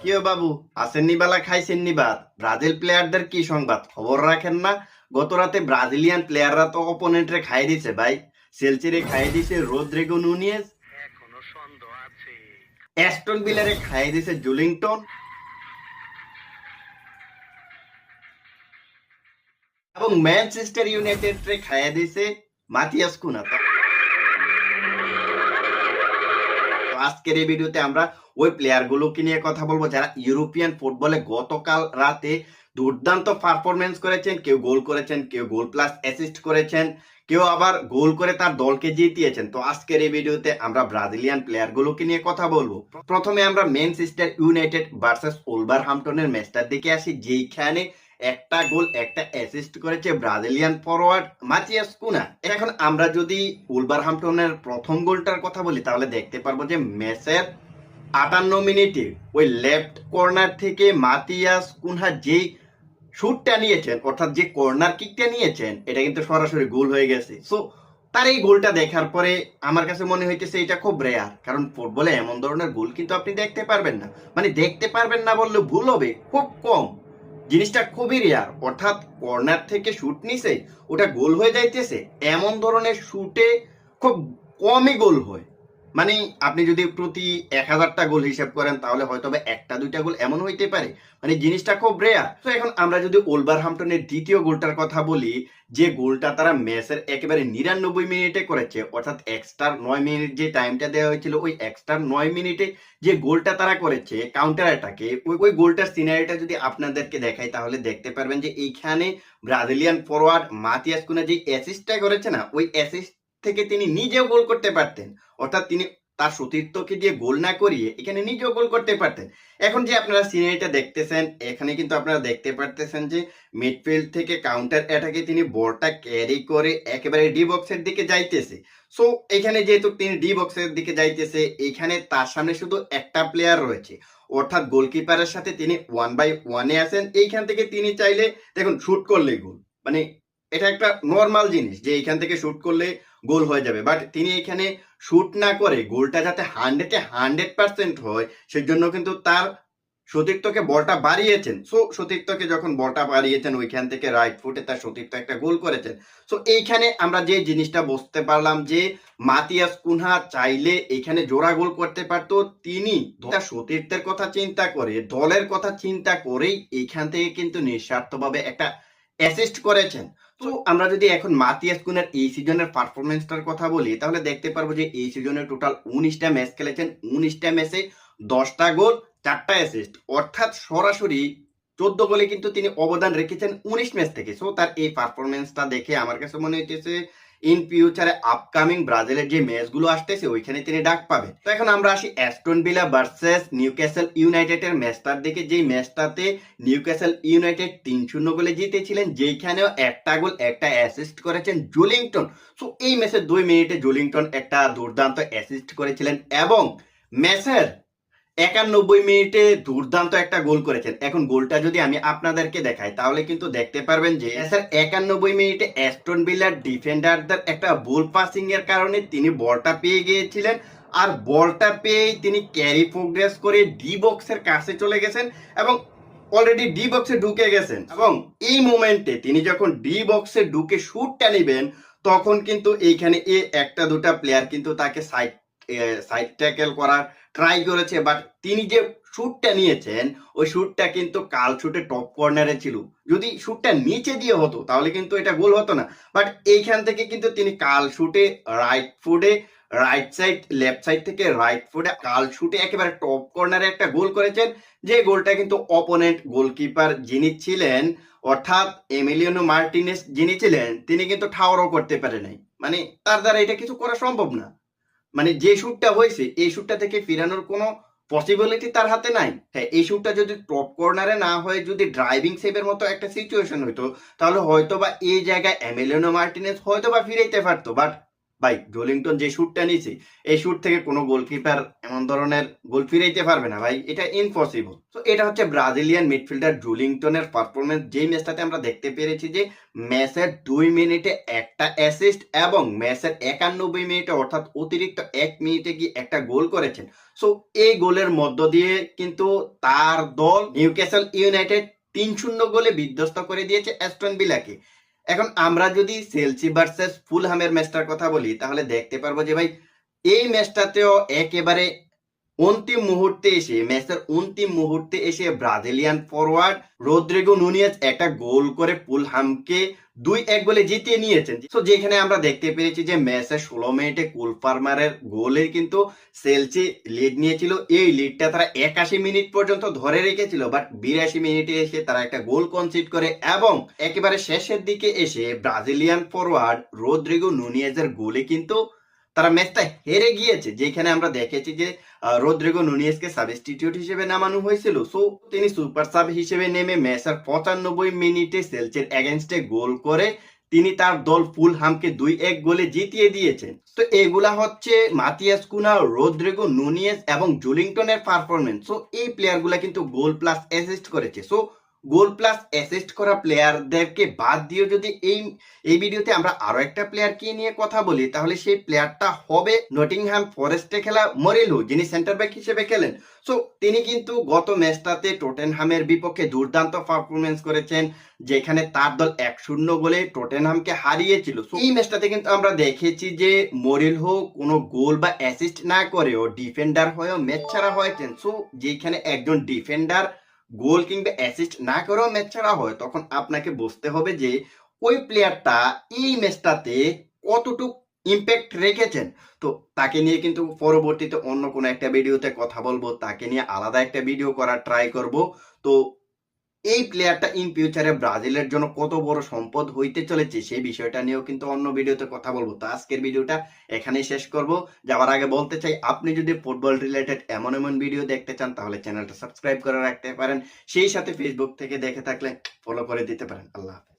কি ও বাবু আসেননি বেলা খাইছেননি ভাত ব্রাজিল প্লেয়ারদের কি সংবাদ? খবর রাখেন না? গত রাতে ব্রাজিলিয়ান প্লেয়াররা তো অপোনেন্টরে খাই দিছে ভাই। সেলসিরে খাই দিছে রোদ্রিগো নুনিয়েস অ্যাস্টন বিলারে খাই দিছে জুলিংটন এবং ম্যানচেস্টার ইউনাইটেড রে খাইয়া দিছে মাতিয়াস কুনা তো তো আজকের এই ভিডিওতে আমরা ওই প্লেয়ার গুলোকে নিয়ে কথা বলব? যারা ইউরোপিয়ান ফুটবলে গতকাল রাতে দুর্দান্ত পারফরমেন্স করেছেন, কেউ গোল করেছেন, কেউ গোল প্লাস অ্যাসিস্ট করেছেন, কেউ আবার গোল করে তার দলকে জিতিয়েছেন। তো আজকের এই ভিডিওতে আমরা ব্রাজিলিয়ান প্লেয়ার গুলোকে নিয়ে কথা বলব? প্রথমে আমরা মেন ম্যানচেস্টার ইউনাইটেড ভার্সেস ওলভার হামটনের ম্যাচটার দিকে আসি, যেইখানে একটা গোল একটা অ্যাসিস্ট করেছে ব্রাজিলিয়ান ফরওয়ার্ড মাতিয়াস কুনা। এখন আমরা যদি উলভার হামটনের প্রথম গোলটার কথা বলি, তাহলে দেখতে পারব যে ম্যাচের আটান্ন মিনিটে ওই লেফট কর্নার থেকে মাতিয়াস কুনহা যেই শুটটা নিয়েছেন, অর্থাৎ যে কর্নার কিকটা নিয়েছেন, এটা কিন্তু সরাসরি গোল হয়ে গেছে। সো তার এই গোলটা দেখার পরে আমার কাছে মনে হইতেছে এটা খুব রেয়ার কারণ ফুটবলে এমন ধরনের গোল কিন্তু আপনি দেখতে পারবেন না। মানে দেখতে পারবেন না বললে ভুল হবে, খুব কম। জিনিসটা খুবই রেয়ার অর্থাৎ কর্নার থেকে শুট নিছে, ওটা গোল হয়ে যাইতেছে, এমন ধরনের শুটে খুব কমই গোল হয়। মানে আপনি যদি প্রতি এক হাজারটা গোল হিসাব করেন, তাহলে হয়তো একটা, দুইটা গোল এমন হইতে পারে। মানে জিনিসটা খুব রেয়ার তো এখন আমরা যদি ওলভার হামটনের দ্বিতীয় গোলটার কথা বলি, যে গোলটা তারা ম্যাচের একেবারে নিরানব্বই মিনিটে করেছে, অর্থাৎ এক্সট্রা নয় মিনিট যে টাইমটা দেওয়া হয়েছিল, ওই এক্সট্রা নয় মিনিটে যে গোলটা তারা করেছে কাউন্টার অ্যাটাকে ওই ওই গোলটার সিনারিটা যদি আপনাদেরকে দেখাই, তাহলে দেখতে পারবেন যে এইখানে ব্রাজিলিয়ান ফরওয়ার্ড মাতিয়াস কুনা যে অ্যাসিস্টটা করেছে না, ওই অ্যাসিস্ট থেকে তিনি নিজেও গোল করতে পারতেন। অর্থাৎ তিনি তার সতীর্থকে দিয়ে গোল না করিয়ে এখানে নিজেও গোল করতে পারতেন। এখন যে আপনারা সিনারিটা দেখতেছেন, এখানে কিন্তু আপনারা দেখতে পারতেছেন যে মিডফিল্ড থেকে কাউন্টার অ্যাটাকে তিনি বলটা ক্যারি করে একেবারে ডি বক্সের দিকে যাইতেছে। সো এখানে যেহেতু তিনি ডি বক্সের দিকে যাইতেছে, এখানে তার সামনে শুধু একটা প্লেয়ার রয়েছে। অর্থাৎ গোলকিপারের সাথে তিনি ওয়ান বাই ওয়ানে আছেন। এইখান থেকে তিনি চাইলে, দেখুন শুট করলে গোল মানে এটা একটা নর্মাল জিনিস যে এইখান থেকে শুট করলে গোল হয়ে যাবে। বাট তিনি এখানে শুট না করে গোলটা যাতে হান্ড্রেডে হান্ড্রেড পার্সেন্ট হয় সেই জন্য কিন্তু তার সতীর্থকে বলটা বাড়িয়েছেন। সো সতীর্থকে যখন বলটা বাড়িয়েছেন ওইখান থেকে রাইট ফুটে তার সতীর্থ একটা গোল করেছেন। সো এইখানে আমরা যে জিনিসটা বুঝতে পারলাম যে মাতিয়াস কুনহা চাইলে এখানে জোড়া গোল করতে পারতো তিনি তার সতীর্থের কথা চিন্তা করে দলের কথা চিন্তা করেই এইখান থেকে কিন্তু নিঃস্বার্থভাবে একটা অ্যাসিস্ট করেছেন। তো আমরা যদি এখন মাতিয়াস কুনের এই সিজনের পারফরমেন্সটার কথা বলি, তাহলে দেখতে পারব যে এই সিজনে টোটাল উনিশটা ম্যাচ খেলেছেন। উনিশটা ম্যাচে দশটা গোল, চারটা অ্যাসিস্ট অর্থাৎ সরাসরি চোদ্দ গোলে কিন্তু তিনি অবদান রেখেছেন উনিশ ম্যাচ থেকে। সো তার এই পারফরমেন্সটা দেখে আমার কাছে মনে হইতেছে ইন ফিউচারে আপকামিং ব্রাজিলের যে ম্যাচগুলো আসতেছে, ওইখানে তিনি ডাক পাবেন। তো এখন আমরা আসি অ্যাস্টন বিলা ভার্সেস নিউক্যাসল ইউনাইটেডের ম্যাচটার দিকে। যেই ম্যাচটাতে নিউক্যাসল ইউনাইটেড তিন শূন্য গোলে জিতেছিলেন, যেইখানেও একটা গোল, একটা অ্যাসিস্ট করেছেন জুলিংটন সো এই ম্যাচের দুই মিনিটে জুলিংটন একটা দুর্দান্ত অ্যাসিস্ট করেছিলেন এবং ম্যাচের একানব্বই মিনিটে দুর্দান্ত একটা গোল করেছেন। এখন গোলটা যদি আমি আপনাদেরকে দেখাই, তাহলে কিন্তু দেখতে পারবেন যে স্যার, একানব্বই মিনিটে অ্যাস্টন বিল্লার ডিফেন্ডারদের একটা বল পাসিং এর কারণে তিনি বলটা পেয়ে গিয়েছিলেন। আর বলটা পেয়েই তিনি ক্যারি প্রোগ্রেস করে ডি বক্সের কাছে চলে গেছেন এবং অলরেডি ডি বক্সে ঢুকে গেছেন। এবং এই মোমেন্টে তিনি যখন ডি বক্সে ঢুকে শুটটা নেবেন, তখন কিন্তু এইখানে এ একটা দুটা প্লেয়ার কিন্তু তাকে সাইড সাইড ট্যাকেল করার ট্রাই করেছে বাট তিনি যে শুটটা নিয়েছেন, ওই শুটটা কিন্তু কাল শুটে টপ কর্নারে ছিল। যদি শুটটা নিচে দিয়ে হতো, তাহলে কিন্তু এটা গোল হতো না। বাট এইখান থেকে কিন্তু তিনি কাল শুটে রাইট ফুটে রাইট সাইড লেফট সাইড থেকে রাইট ফুটে কাল শুটে একেবারে টপ কর্নারে একটা গোল করেছেন, যে গোলটা কিন্তু অপোনেন্ট গোলকিপার যিনি ছিলেন, অর্থাৎ এমিলিয়ানো মার্টিনেস যিনি ছিলেন, তিনি কিন্তু ঠাওয়ারও করতে পারে নাই। মানে তার দ্বারা এটা কিছু করা সম্ভব না। মানে যে শুটটা হয়েছে, এই শুটটা থেকে ফিরানোর কোনো পসিবিলিটি তার হাতে নাই। হ্যাঁ এই শুটটা যদি টপ কর্নারে না হয়ে, যদি ড্রাইভিং সেভের মতো একটা সিচুয়েশন হইতো, তাহলে হয়তো বা এই জায়গায় এমেলিনো মার্টিনেস হয়তো বা ফিরাইতে পারতো। বাট ভাই জলিংটন যে শুটটা নিছে এই শুট থেকে কোনো গোলকিপার এমন ধরনের গোল ফিরাইতে পারবে না ভাই, এটা ইম্পসিবল তো এটা হচ্ছে ব্রাজিলিয়ান মিডফিল্ডার জুলিংটনের পারফরমেন্স যেই ম্যাচটাতে আমরা দেখতে পেরেছি যে ম্যাচের দুই মিনিটে একটা অ্যাসিস্ট এবং ম্যাচের একানব্বই মিনিটে অর্থাৎ অতিরিক্ত এক মিনিটে গিয়ে একটা গোল করেছেন। সো এই গোলের মধ্য দিয়ে কিন্তু তার দল নিউক্যাসল ইউনাইটেড তিন শূন্য গোলে বিধ্বস্ত করে দিয়েছে অ্যাস্টন বিলাকে এখন আমরা যদি সেলসি ভার্সেস ফুলহামের ম্যাচটার কথা বলি, তাহলে দেখতে পারব যে ভাই, এই ম্যাচটাতেও একেবারে অন্তিম মুহূর্তে এসে, ম্যাচের অন্তিম মুহূর্তে এসে ব্রাজিলিয়ান ফরওয়ার্ড রোদ্রিগো নুনিয়াজ একটা গোল করে ফুলহামকে দুই এক গোলে জিতিয়ে নিয়েছেন। তো যেখানে আমরা দেখতে পেরেছি যে ম্যাচে ষোলো মিনিটে কুলফার্মারের গোলে কিন্তু সেলসি লিড নিয়েছিল। এই লিডটা তারা একাশি মিনিট পর্যন্ত ধরে রেখেছিল বাট বিরাশি মিনিটে এসে তারা একটা গোল কনসিড করে এবং একেবারে শেষের দিকে এসে ব্রাজিলিয়ান ফরওয়ার্ড রোদ্রিগো নুনিয়েজের গোলে কিন্তু তারা ম্যাচটা হেরে গিয়েছে, যেখানে আমরা দেখেছি যে রদ্রিগো নুনিয়েজকে সাবস্টিটিউট হিসেবে নামানো হয়েছিল। সো তিনি সুপার সাব হিসেবে নেমে ম্যাচের পঁচানব্বই মিনিটে সেলসের এগেনস্টে গোল করে তিনি তার দল ফুলহামকে দুই এক গোলে জিতিয়ে দিয়েছেন। তো এগুলা হচ্ছে মাতিয়াস কুনা, রদ্রিগো নুনিয়েজ এবং জুলিংটনের পারফরমেন্স সো এই প্লেয়ারগুলা কিন্তু গোল প্লাস অ্যাসিস্ট করেছে। সো গোল প্লাস অ্যাসিস্ট করা প্লেয়ারদেরকে বাদ দিয়ে যদি এই এই ভিডিওতে আমরা আরও একটা প্লেয়ারকে নিয়ে কথা বলি, তাহলে সেই প্লেয়ারটা হবে নটিংহ্যাম ফরেস্টে খেলা মরিলহু যিনি সেন্টার ব্যাক হিসেবে খেলেন। সো তিনি কিন্তু গত ম্যাচটাতে টোটেনহামের বিপক্ষে দুর্দান্ত পারফরমেন্স করেছেন, যেখানে তার দল এক শূন্য গোলে টোটেনহামকে হারিয়েছিল। এই ম্যাচটাতে কিন্তু আমরা দেখেছি যে মরিলহো কোনো গোল বা অ্যাসিস্ট না করেও ডিফেন্ডার হয়েও ম্যাচ ছাড়া হয়েছেন। সো যেখানে একজন ডিফেন্ডার গোল কিংবা অ্যাসিস্ট না করেও ম্যাচ ছাড়া হয়, তখন আপনাকে বুঝতে হবে যে ওই প্লেয়ারটা এই ম্যাচটাতে কতটুকু ইম্প্যাক্ট রেখেছেন। তো তাকে নিয়ে কিন্তু পরবর্তীতে অন্য কোনো একটা ভিডিওতে কথা বলব, তাকে নিয়ে আলাদা একটা ভিডিও করার ট্রাই করব। তো এই প্লেয়ারটা ইন ফিউচারে ব্রাজিলের জন্য কত বড় সম্পদ হইতে চলেছে, সেই বিষয়টা নিয়েও কিন্তু অন্য ভিডিওতে কথা বলব। তো আজকের ভিডিওটা এখানেই শেষ করব। যাওয়ার আগে বলতে চাই, আপনি যদি ফুটবল রিলেটেড এমন এমন ভিডিও দেখতে চান, তাহলে চ্যানেলটা সাবস্ক্রাইব করে রাখতে পারেন। সেই সাথে ফেসবুক থেকে দেখে থাকলে ফলো করে দিতে পারেন। আল্লাহ হাফেজ।